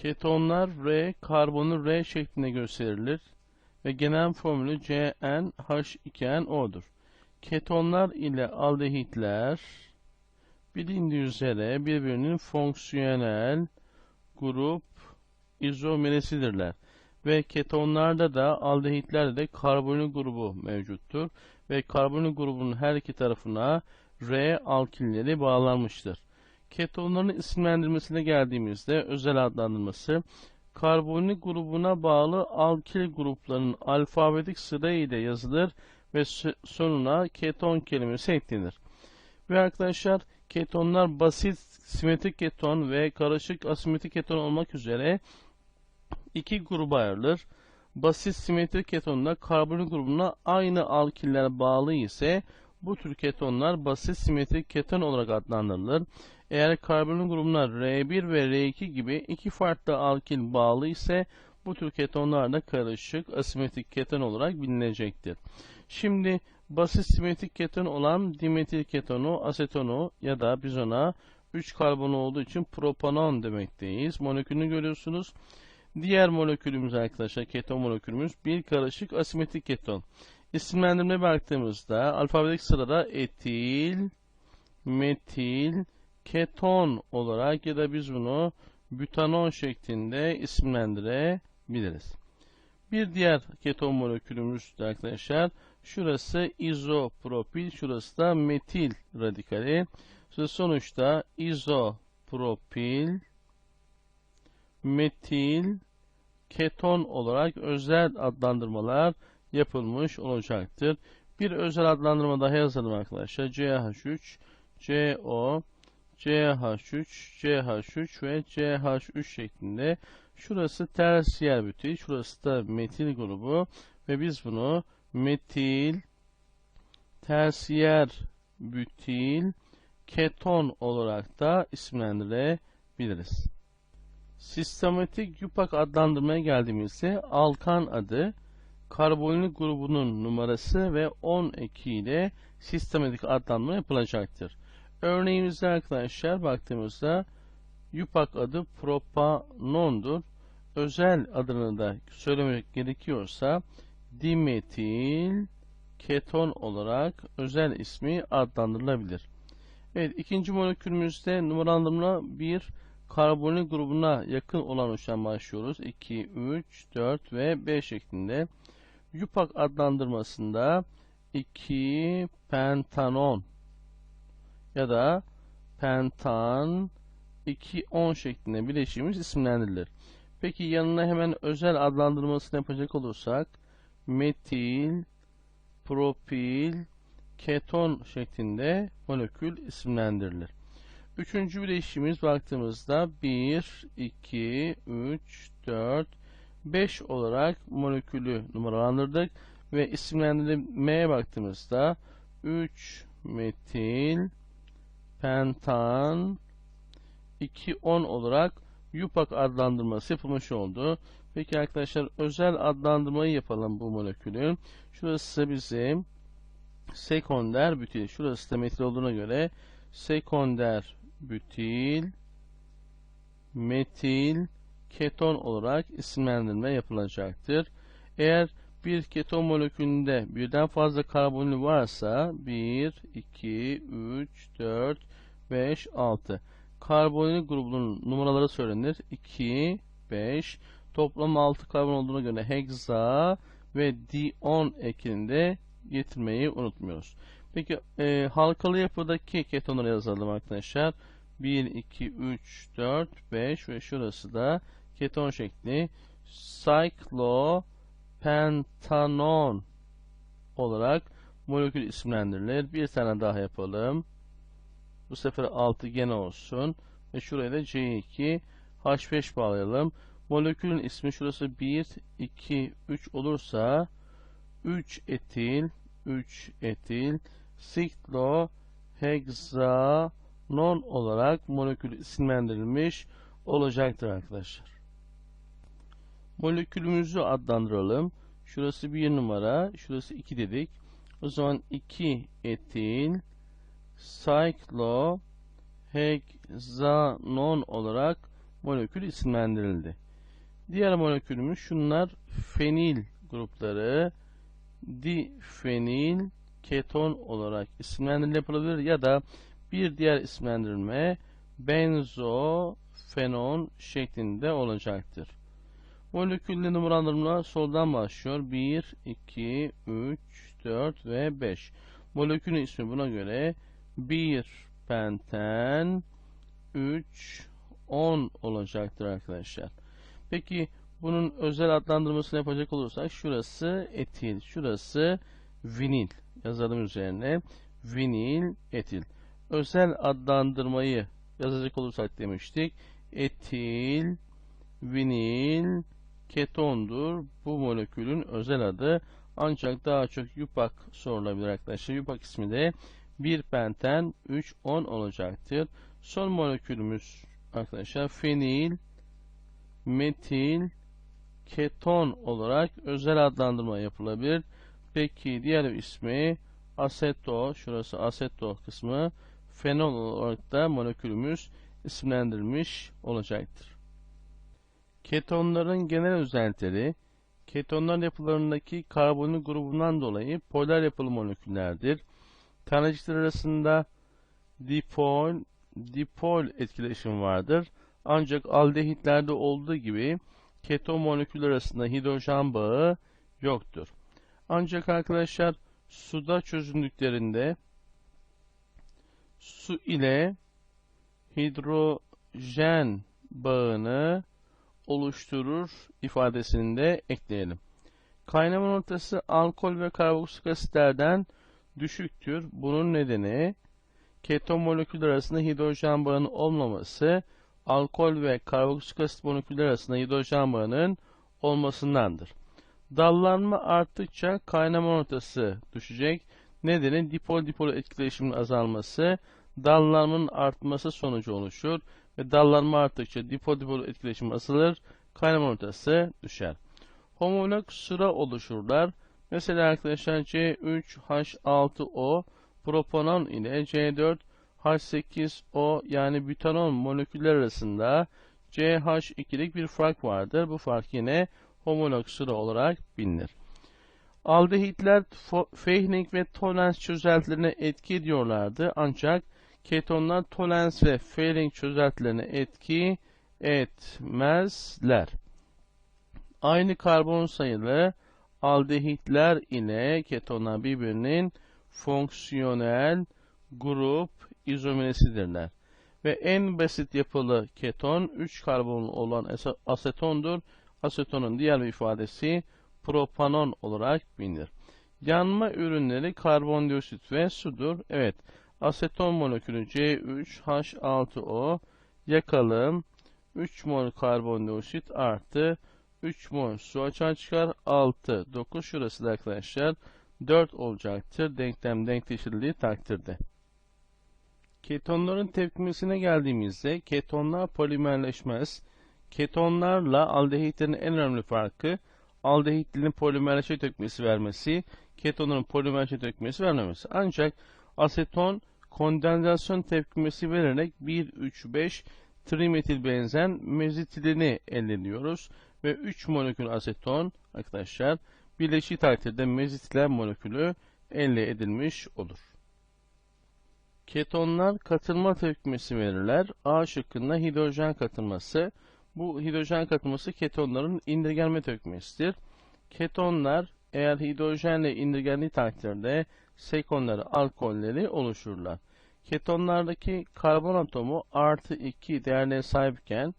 Ketonlar R, karbonu R şeklinde gösterilir ve genel formülü CnH2nO'dur. Ketonlar ile aldehitler bilindiği üzere birbirinin fonksiyonel grup izomerisidirler. Ve ketonlarda da aldehitlerde de karbonil grubu mevcuttur. Ve karbonil grubunun her iki tarafına R alkilleri bağlanmıştır. Ketonların isimlendirmesine geldiğimizde özel adlandırması karbonil grubuna bağlı alkil gruplarının alfabetik sıra ile yazılır ve sonuna keton kelimesi eklenir. Ve arkadaşlar ketonlar basit simetrik keton ve karışık asimetrik keton olmak üzere iki gruba ayrılır. Basit simetrik ketonda karbonil grubuna aynı alkiller bağlı ise bu tür ketonlar basit simetrik keton olarak adlandırılır. Eğer karbonil grubuna R1 ve R2 gibi iki farklı alkil bağlı ise bu tür ketonlar da karışık asimetrik keton olarak bilinecektir. Şimdi basit simetrik keton olan dimetil ketonu, asetonu ya da biz ona 3 karbon olduğu için propanon demekteyiz. Molekülünü görüyorsunuz. Diğer molekülümüz arkadaşlar keton molekülümüz bir karışık asimetrik keton. İsimlendirmeye baktığımızda alfabetik sırada etil, metil, keton olarak ya da biz bunu butanon şeklinde isimlendirebiliriz. Bir diğer keton molekülümüz de arkadaşlar şurası izopropil, şurası da metil radikali. Sonuçta izopropil, metil, keton olarak özel adlandırmalar yapılmış olacaktır. Bir özel adlandırma daha yazalım arkadaşlar. CH3, CO, CH3, CH3 ve CH3 şeklinde. Şurası tersiyer bütil, şurası da metil grubu ve biz bunu metil, tersiyer bütil, keton olarak da isimlendirebiliriz. Sistematik yupak adlandırmaya geldiğimizde alkan adı, karbonil grubunun numarası ve 10 eki ile sistematik adlandırma yapılacaktır. Örneğimizde arkadaşlar baktığımızda yupak adı propanondur. Özel adını da söylemek gerekiyorsa dimetil keton olarak özel ismi adlandırılabilir. Evet ikinci molekülümüzde numaralandırma 1 karbonil grubuna yakın olan uçtan başlıyoruz. 2, 3, 4 ve 5 şeklinde. Yupak adlandırmasında 2 pentanon ya da pentan 2-10 şeklinde bileşiğimiz isimlendirilir. Peki yanına hemen özel adlandırmasını yapacak olursak metil, propil, keton şeklinde molekül isimlendirilir. Üçüncü bileşiğimiz baktığımızda 1, 2, 3, 4, 5 olarak molekülü numaralandırdık ve isimlendirmeye baktığımızda 3 metil, pentan, 2-10 olarak yupak adlandırması yapılmış oldu. Peki arkadaşlar özel adlandırmayı yapalım bu molekülün. Şurası bizim sekonder bütil. Şurası da metil olduğuna göre sekonder bütil, metil, keton olarak isimlendirme yapılacaktır. Eğer bir keton molekülünde birden fazla karbonil varsa 1, 2, 3, 4, 5, 6 karbonil grubunun numaraları söylenir. 2, 5 toplam 6 karbon olduğuna göre heksa ve dion ekinde getirmeyi unutmuyoruz. Peki e, halkalı yapıdaki ketonları yazalım arkadaşlar. 1, 2, 3, 4, 5 ve şurası da keton şekli. Cyclopentanon olarak molekül isimlendirilir. Bir tane daha yapalım. Bu sefer 6 gene olsun. Ve şuraya da C2 H5 bağlayalım. Molekülün ismi şurası 1, 2, 3 olursa 3 etil, 3 etil, sikloheksanon olarak molekül isimlendirilmiş olacaktır arkadaşlar. Molekülümüzü adlandıralım. Şurası 1 numara, şurası 2 dedik. O zaman 2 etil sikloheksanon olarak molekül isimlendirildi. Diğer molekülümüz şunlar fenil grupları difenil keton olarak isimlendirilebilir ya da bir diğer isimlendirme benzofenon şeklinde olacaktır. Molekülle numaralandırma soldan başlıyor. 1, 2, 3, 4 ve 5. Molekülün ismi buna göre 1 penten 3 10 olacaktır arkadaşlar. Peki bunun özel adlandırmasını yapacak olursak şurası etil, şurası vinil yazalım üzerine. Vinil, etil. Özel adlandırmayı yazacak olursak demiştik. Etil, vinil, ketondur. Bu molekülün özel adı. Ancak daha çok yupak sorulabilir arkadaşlar. Yupak ismi de 1 penten 3 10 olacaktır. Son molekülümüz arkadaşlar fenil, metil, keton olarak özel adlandırma yapılabilir. Peki diğer ismi aseto, şurası aseto kısmı fenol olarak da molekülümüz isimlendirilmiş olacaktır. Ketonların genel özellikleri ketonlar yapılarındaki karbonlu grubundan dolayı polar yapılı moleküllerdir. Tanecikler arasında dipol, dipol etkileşim vardır. Ancak aldehitlerde olduğu gibi keton moleküller arasında hidrojen bağı yoktur. Ancak arkadaşlar suda çözündüklerinde su ile hidrojen bağını oluşturur ifadesini de ekleyelim. Kaynama noktası alkol ve karboksit asitlerden düşüktür. Bunun nedeni keton moleküller arasında hidrojen bağının olmaması, alkol ve karboksit asit moleküller arasında hidrojen bağının olmasındandır. Dallanma arttıkça kaynama noktası düşecek. Nedeni dipol dipol etkileşimin azalması, dallanmanın artması sonucu oluşur ve dallanma arttıkça dipol dipol etkileşim azalır, kaynama noktası düşer. Homolog sıra oluşurlar. Mesela arkadaşlar C3H6O propanon ile C4H8O yani bütanon moleküller arasında CH2'lik bir fark vardır. Bu fark yine homolog sıra olarak bilinir. Aldehitler Fehring ve Tollens çözeltilerine etki ediyorlardı ancak ketonlar Tollens ve Fehring çözeltilerine etki etmezler. Aynı karbon sayılı aldehitler ile ketonlar birbirinin fonksiyonel grup izomeresidirler. Ve en basit yapılı keton 3 karbon olan asetondur. Asetonun diğer ifadesi propanon olarak bilinir. Yanma ürünleri karbondioksit ve sudur. Evet, aseton molekülü C3H6O yakalım 3 mol karbondioksit artı 3 mol su açığa çıkar 6 9 şurası da arkadaşlar 4 olacaktır denklem denkleştirildiği takdirde. Ketonların tepkimesine geldiğimizde ketonlar polimerleşmez. Ketonlarla aldehitlerin en önemli farkı aldehitlerin polimerleşe dökmesi vermesi, ketonların polimerleşe dökmesi vermemesi. Ancak aseton kondensasyon tepkimesi vererek 1,3,5 trimetil benzen mezitilini elde ediyoruz. Ve 3 molekül aseton arkadaşlar birleşik takdirde mezitiler molekülü elde edilmiş olur. Ketonlar katılma tepkimesi verirler. A şıkkında hidrojen katılması. Bu hidrojen katılması ketonların indirgenme tepkimesidir. Ketonlar eğer hidrojenle indirgendiği takdirde sekonları, alkolleri oluşurlar. Ketonlardaki karbon atomu artı 2 değerine sahipken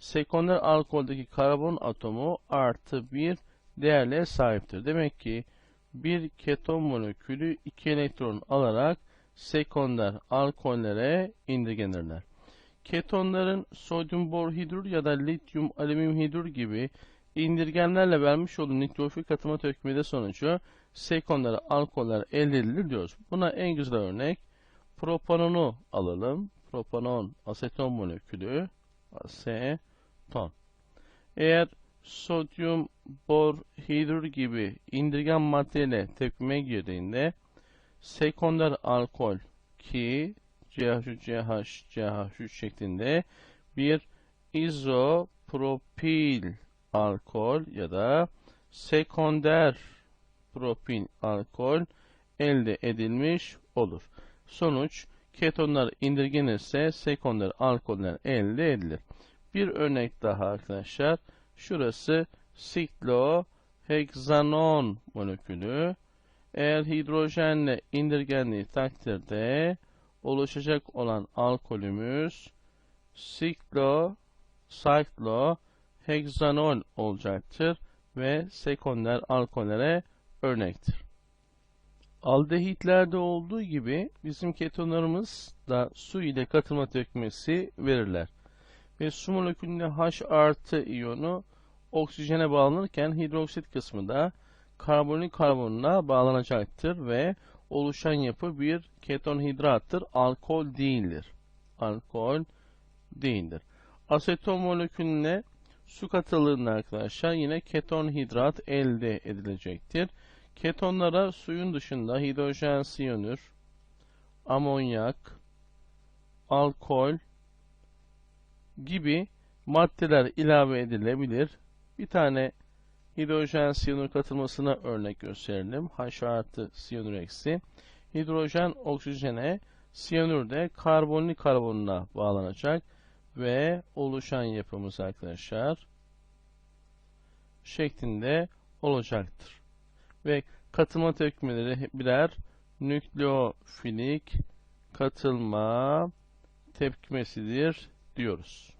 sekonder alkoldeki karbon atomu artı 1 değerle sahiptir. Demek ki bir keton molekülü 2 elektron alarak sekonder alkollere indirgenirler. Ketonların sodyum borhidrür ya da lityum alüminyum hidrür gibi indirgenlerle vermiş olduğu nükleofil katılma tökmede sonucu sekonder alkoller elde edilir diyoruz. Buna en güzel örnek propanonu alalım. Propanon aseton molekülü aseton. Eğer sodyum bor gibi indirgen maddeyle tepkime girdiğinde sekonder alkol ki CH3 CH CH3 şeklinde bir izopropil alkol ya da sekonder propil alkol elde edilmiş olur. Sonuç ketonlar indirgenirse sekonder alkoller elde edilir. Bir örnek daha arkadaşlar. Şurası sikloheksanon molekülü. Eğer hidrojenle indirgendiği takdirde oluşacak olan alkolümüz siklo olacaktır ve sekonder alkollere örnektir. Aldehitlerde olduğu gibi bizim ketonlarımız da su ile katılma tepkimesi verirler. Ve su molekülünde H artı iyonu oksijene bağlanırken hidroksit kısmı da karbonil karbonuna bağlanacaktır ve oluşan yapı bir keton hidrattır, alkol değildir. Alkol değildir. Aseton molekülüne su katıldığında arkadaşlar yine keton hidrat elde edilecektir. Ketonlara suyun dışında hidrojen siyanür, amonyak, alkol gibi maddeler ilave edilebilir. Bir tane hidrojen siyanür katılmasına örnek gösterelim. H artı siyanür eksi. Hidrojen oksijene, siyanür de karbonlu karbonuna bağlanacak ve oluşan yapımız arkadaşlar şeklinde olacaktır. Ve katılma tepkimeleri birer nükleofilik katılma tepkimesidir diyoruz.